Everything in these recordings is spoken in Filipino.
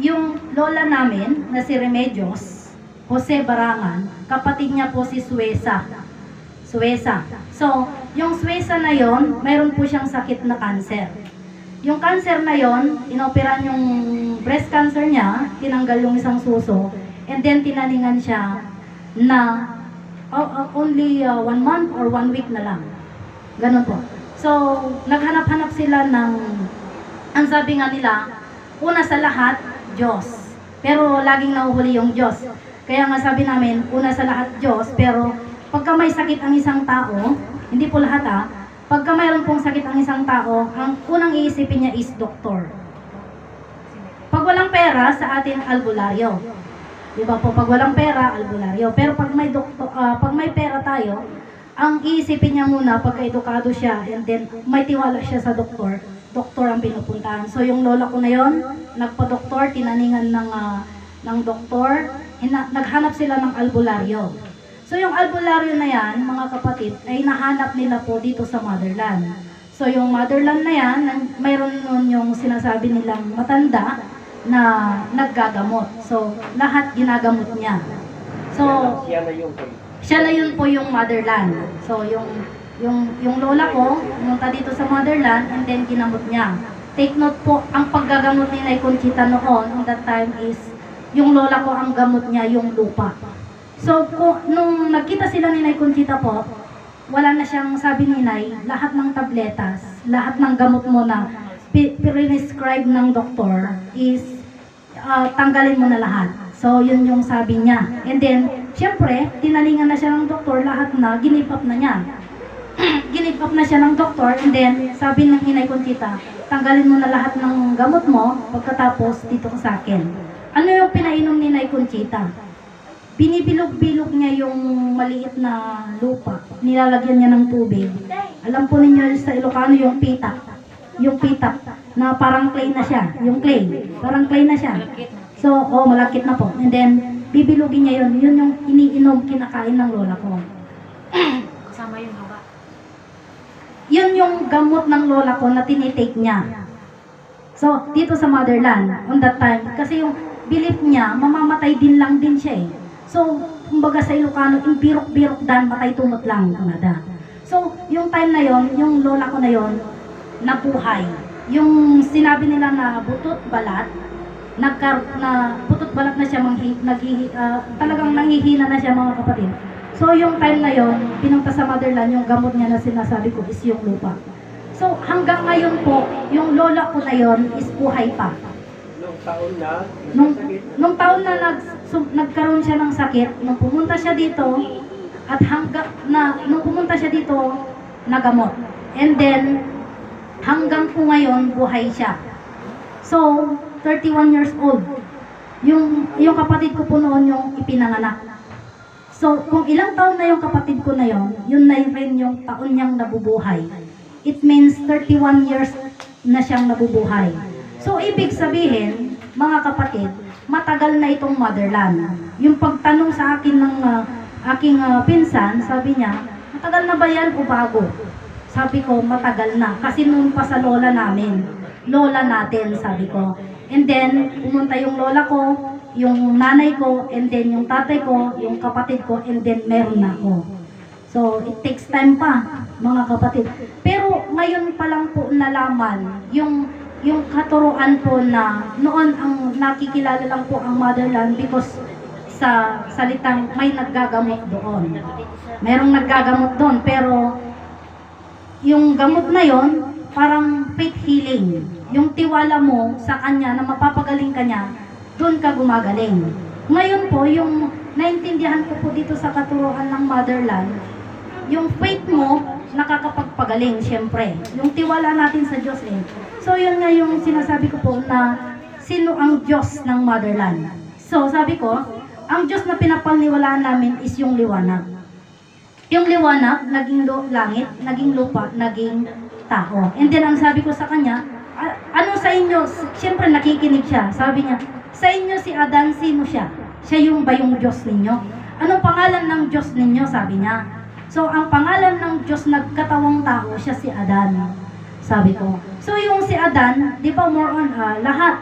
yung lola namin na si Remedios, Jose Barangan, kapatid niya po si Suesa. Suesa. So, yung Suesa na yon, mayroon po siyang sakit na cancer. Yung cancer na yon, inoperan yung breast cancer niya, tinanggal yung isang suso, and then tinaningan siya na oh, oh, only uh, one month or one week na lang. Ganun po. So, naghanap-hanap sila ng, ang sabi nga nila, una sa lahat, Diyos. Pero laging nahuhuli yung Diyos. Kaya nga sabi namin, una sa lahat Diyos, pero pagka may sakit ang isang tao, hindi po lahat ah, pagka mayroon pong sakit ang isang tao, ang unang iisipin niya is doktor. Pag walang pera, sa atin albularyo. Di ba po, pag walang pera, albularyo. Pero pag may, doktor, ah, pag may pera tayo, ang iisipin niya muna pagka edukado siya and then may tiwala siya sa doktor, doktor ang pinupuntahan. So yung lola ko na yon, nagpa-doktor, tinaningan ng, ah, ng doktor, hina- naghanap sila ng albularyo. So yung albularyo na yan, mga kapatid, ay nahanap nila po dito sa motherland. So yung motherland na yan, mayroon nun yung sinasabi nilang matanda na naggagamot. So lahat ginagamot niya. So siya na yun po yung motherland. So, yung, yung, yung lola ko, pumunta dito sa motherland, and then ginamot niya. Take note po, ang paggagamot ni Nay Conchita noon, on that time is, yung lola ko, ang gamot niya, yung lupa. So, kung, nung nagkita sila ni Nay Conchita po, wala na siyang sabi ni Nay, lahat ng tabletas, lahat ng gamot mo na pi- prescribe ng doktor is ah, tanggalin mo na lahat. So, yun yung sabi niya. And then, syempre, tinalingan na siya ng doktor, lahat na, ginipap na niya. Ginipap na siya ng doktor, and then, sabi ng Inay Conchita, tanggalin mo na lahat ng gamot mo, pagkatapos, dito ka sa akin. Ano yung pinainom ni Inay Conchita? Binibilog-bilog niya yung maliit na lupa. Nilalagyan niya ng tubig. Alam po ninyo sa Ilocano yung pitak. Yung pitak na parang clay na siya. Yung clay. Parang clay na siya. So, oh, malakit na po. And then, bibilugin niya yun. Yun yung iniinom, kinakain ng lola ko. Kasama yung haba. Yun yung gamot ng lola ko na tinitake niya. So, dito sa motherland, on that time, kasi yung belief niya, mamamatay din lang din siya eh. So, kumbaga sa Ilocano, yung birok-birok dan, matay tumot lang, kumada. So, yung time na yon, yung lola ko na yon, nabuhay. Yung sinabi nila na butot balat, nagkar na butot balat na siya manghi, naghihi, ah, talagang nanghihina na siya mga kapatid. So yung time na yon, pinunta sa motherland, yung gamot niya na sinasabi ko is yung lupa. So hanggang ngayon po, yung lola ko na yon is buhay pa. Nung taon na, Nung, nung taon na nag, sum- nagkaroon siya ng sakit, nung pumunta siya dito, at hanggang na, nung pumunta siya dito, nagamot. And then, hanggang po ngayon, buhay siya. So, 31 years old. Yung, yung kapatid ko po noon yung ipinanganak. So, kung ilang taon na yung kapatid ko na yon, yun na rin yung taon niyang nabubuhay. It means 31 years na siyang nabubuhay. So, ibig sabihin, mga kapatid, matagal na itong motherland. Yung pagtanong sa akin ng ah, aking ah, pinsan, sabi niya, matagal na ba yan o bago? Sabi ko, matagal na. Kasi noon pa sa lola namin. Lola natin, sabi ko. And then, pumunta yung lola ko, yung nanay ko, and then yung tatay ko, yung kapatid ko, and then meron na ako. So, it takes time pa, mga kapatid. Pero ngayon pa lang po nalaman, yung yung katuruan po na noon ang nakikilala lang po ang motherland because sa salitang may naggagamot doon. Merong naggagamot doon, pero yung gamot na yon parang faith healing. Yung tiwala mo sa kanya na mapapagaling ka niya, doon ka gumagaling. Ngayon po, yung naintindihan ko po dito sa katuruan ng motherland, yung faith mo, nakakapagpagaling, syempre. Yung tiwala natin sa Diyos eh. So, yun nga yung sinasabi ko po na sino ang Diyos ng motherland. So, sabi ko, ang Diyos na pinapaniwalaan namin is yung liwanag. Yung liwanag, naging langit, naging lupa, naging tao. And then, ang sabi ko sa kanya, "A- ano sa inyo? Siyempre, nakikinig siya. Sabi niya, sa inyo si Adan, sino siya? Siya yung ba yung Diyos ninyo? Anong pangalan ng Diyos ninyo? Sabi niya. So, ang pangalan ng Diyos nagkatawang tao, siya si Adan. Sabi ko. So, yung si Adan, di ba more on ah, lahat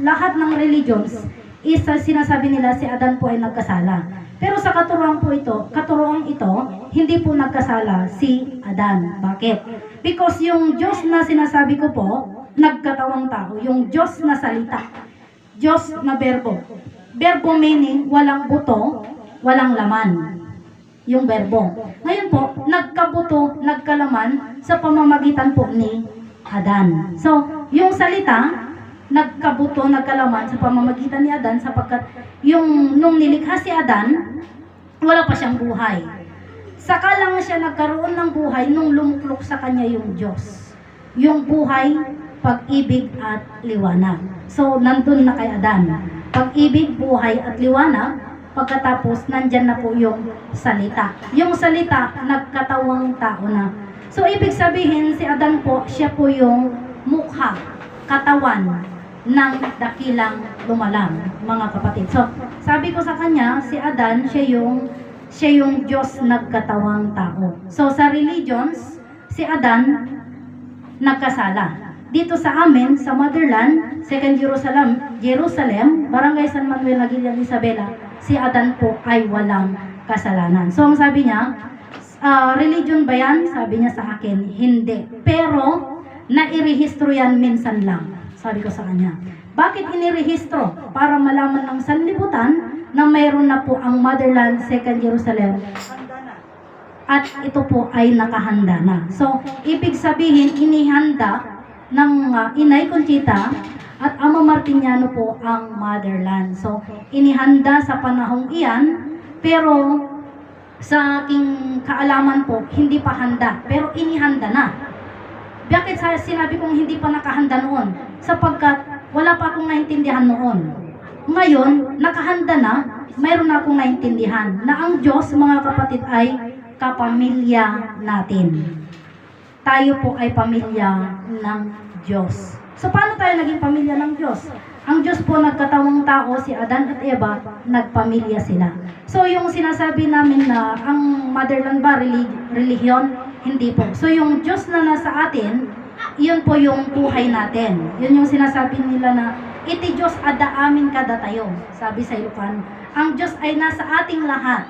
lahat ng religions is uh, sinasabi nila si Adan po ay nagkasala. Pero sa katuruan po ito, katuruan ito, hindi po nagkasala si Adan. Bakit? Because yung Diyos na sinasabi ko po, nagkatawang tao. Yung Diyos na salita. Diyos na berbo. Berbo meaning walang buto, walang laman. Yung berbo. Ngayon po, nagkabuto, nagkalaman sa pamamagitan po ni Adan. So, yung salita, nagkabuto, nagkalaman sa pamamagitan ni Adan sapagkat yung nung nilikha si Adan, wala pa siyang buhay. Saka lang siya nagkaroon ng buhay nung lumuklok sa kanya yung Diyos. Yung buhay, pag-ibig at liwanag. So, nandun na kay Adan. Pag-ibig, buhay at liwanag, pagkatapos nandyan na po yung salita. Yung salita, nagkatawang tao na. So, ibig sabihin, si Adan po, siya po yung mukha, katawan ng dakilang lumalang, mga kapatid. So, sabi ko sa kanya, si Adan, siya yung siya yung Diyos nagkatawang tao. So, sa religions, si Adan nagkasala. Dito sa amin, sa motherland, Second Jerusalem, Jerusalem, Barangay San Manuel Aguila Isabela, si Adan po ay walang kasalanan. So, ang sabi niya, ah, religion ba yan? Sabi niya sa akin, hindi. Pero, nairehistro yan minsan lang. Sabi ko sa kanya. Bakit inirehistro? Para malaman ng sanlibutan na mayroon na po ang motherland, Second Jerusalem, at ito po ay nakahanda na. So, ibig sabihin, inihanda ng uh, Inay Conchita at Ama Martiniano po ang motherland. So, inihanda sa panahong iyan, pero sa aking kaalaman po, hindi pa handa, pero inihanda na. Bakit sa sinabi kong hindi pa nakahanda noon? Sapagkat wala pa akong naintindihan noon. Ngayon, nakahanda na, mayroon na akong naintindihan na ang Diyos, mga kapatid, ay kapamilya natin. Tayo po ay pamilya ng Diyos. So, paano tayo naging pamilya ng Diyos? Ang Diyos po nagkatawang tao, si Adan at Eva, nagpamilya sila. So, yung sinasabi namin na ang motherland ba, relig- religion, hindi po. So, yung Diyos na nasa atin, yun po yung buhay natin. Yun yung sinasabi nila na, iti Diyos ada amin kada tayo, sabi sa Ilocano. Ang Diyos ay nasa ating lahat.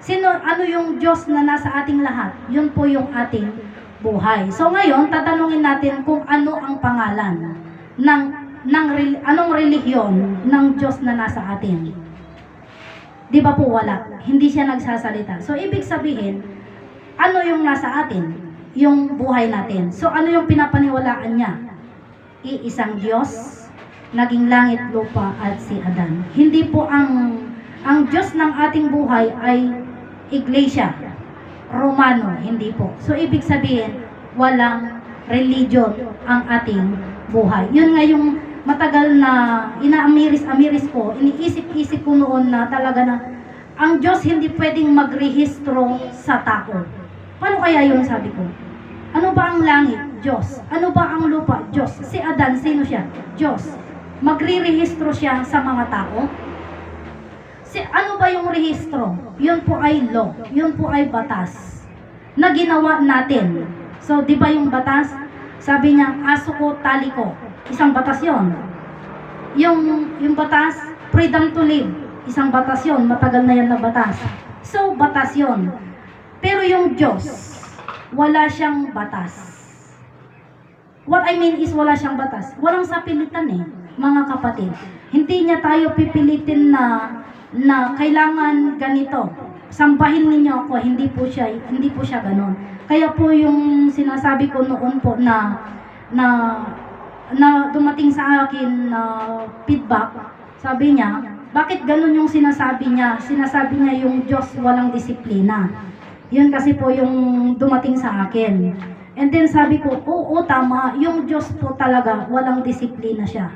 Sino, ano yung Diyos na nasa ating lahat? Yun po yung ating buhay. So ngayon, tatanungin natin kung ano ang pangalan ng, ng anong relihiyon ng Diyos na nasa atin. Di ba po wala? Hindi siya nagsasalita. So ibig sabihin, ano yung nasa atin? Yung buhay natin. So ano yung pinapaniwalaan niya? Iisang Diyos, naging langit, lupa at si Adan. Hindi po ang ang Diyos ng ating buhay ay iglesia, Romano, hindi po. So, ibig sabihin, walang religion ang ating buhay. Yun nga yung matagal na inaamiris-amiris ko, iniisip-isip ko noon na talaga na ang Diyos hindi pwedeng magrehistro sa tao. Paano kaya yun, sabi ko? Ano ba ang langit? Diyos. Ano ba ang lupa? Diyos. Si Adan, sino siya? Diyos. Magre-rehistro siya sa mga tao? Si, ano ba yung rehistro? Yun po ay law. Yun po ay batas na ginawa natin. So, di ba yung batas? Sabi niya, aso ko, tali ko. Isang batas yon. Yung, yung batas, freedom to live. Isang batas yon. Matagal na yan na batas. So, batas yon. Pero yung Diyos, wala siyang batas. What I mean is wala siyang batas. Walang sapilitan eh, mga kapatid. Hindi niya tayo pipilitin na na kailangan ganito. Sambahin ninyo ako, hindi po siya hindi po siya ganoon. Kaya po yung sinasabi ko noon po na na na dumating sa akin na feedback, sabi niya, bakit ganun yung sinasabi niya? Sinasabi niya yung Diyos walang disiplina. Yun kasi po yung dumating sa akin. And then sabi ko, oo, tama, yung Diyos po talaga, walang disiplina siya.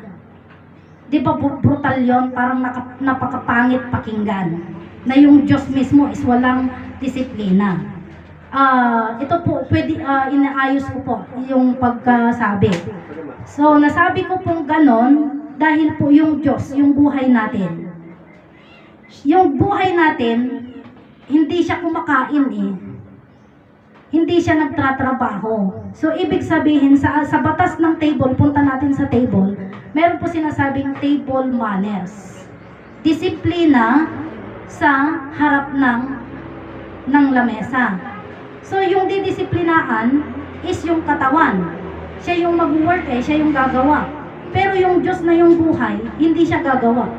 Di ba br- brutal yon Parang napakapangit pakinggan. Na yung Diyos mismo is walang disiplina. Ah, ito po, pwede, ah, inaayos ko po yung pagkasabi. So, nasabi ko pong ganon dahil po yung Diyos, yung buhay natin. Yung buhay natin, hindi siya kumakain eh. Hindi siya nagtratrabaho. So, ibig sabihin, sa, sa batas ng table, punta natin sa table, meron po sinasabing table manners. Disiplina sa harap ng ng lamesa. So, yung didisiplinaan is yung katawan. Siya yung mag-work eh, siya yung gagawa. Pero yung Diyos na yung buhay, hindi siya gagawa.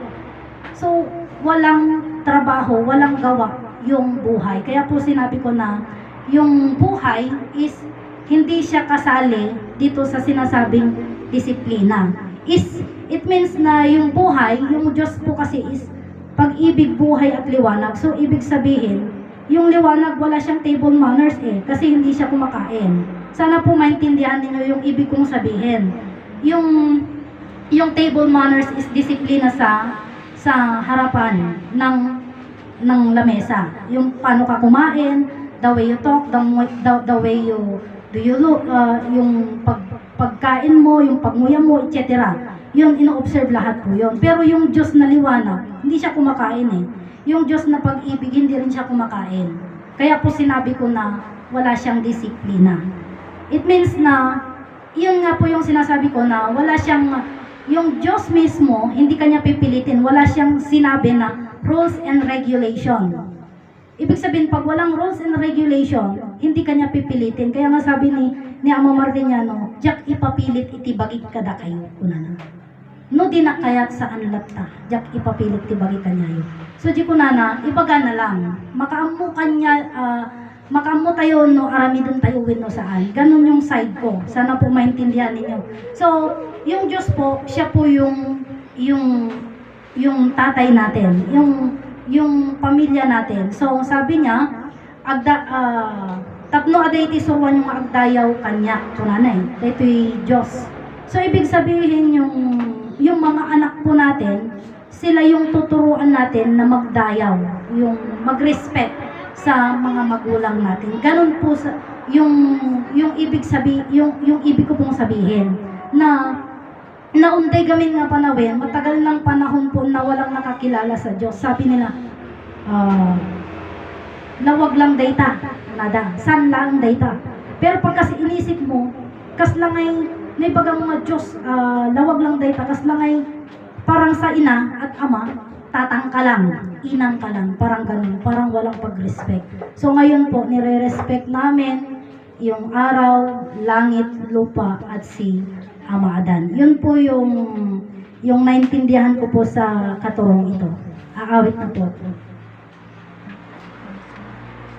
So, walang trabaho, walang gawa yung buhay. Kaya po sinabi ko na yung buhay is hindi siya kasali dito sa sinasabing disiplina. Is, it means na yung buhay, yung Diyos po kasi is pag-ibig, buhay at liwanag. So, ibig sabihin, yung liwanag wala siyang table manners eh, kasi hindi siya kumakain. Sana po maintindihan ninyo yung ibig kong sabihin. Yung yung table manners is disiplina sa sa harapan ng ng lamesa. Yung paano ka kumain, the way you talk, the, the, the way you do you look, uh, yung pag, pagkain mo, yung pagmuya mo, etc. Yun, ino-observe lahat po yun. Pero yung Diyos na liwanag, hindi siya kumakain eh. Yung Diyos na pag-ibig, hindi rin siya kumakain. Kaya po sinabi ko na wala siyang disiplina. It means na, yun nga po yung sinasabi ko na wala siyang, yung Diyos mismo, hindi kanya pipilitin, wala siyang sinabi na rules and regulation. Ibig sabihin, pag walang rules and regulation, hindi kanya pipilitin. Kaya nga sabi ni, ni Amo Martiniano, Jack ipapilit itibagit kada kayo. Kuna na. No di na kayat sa anlat ta, Jack ipapilit tibagit kanyayo. So di ko na na, ibaga na lang. Makaamu kanya, ah, makaamu tayo no, arami dun tayo win no saan. Ganun yung side ko. Sana po maintindihan ninyo. So, yung Diyos po, siya po yung, yung, yung tatay natin. Yung, yung pamilya natin. So, sabi niya, agda, ah, tapno aday ti suwan yung agdayaw kanya. Kunanay, daytoy Diyos. So, ibig sabihin yung, yung mga anak po natin, sila yung tuturuan natin na magdayaw, yung mag-respect sa mga magulang natin. Ganun po sa yung yung ibig sabi yung yung ibig ko pong sabihin na naunday gamin nga panawin, matagal ng panahon po na walang nakakilala sa Diyos. Sabi nila, ah, lawag lang data, nada, san lang data. Pero pag kasi inisip mo, kas lang ay, naibaga mga Diyos, ah, lawag lang data, kas lang ay parang sa ina at ama, tatang ka lang, inang ka lang, parang ganun, parang walang pag-respect. So ngayon po, nire-respect namin yung araw, langit, lupa, at si Ama Adan. Yun po yung yung naintindihan ko po sa katurong ito. Aawit na po.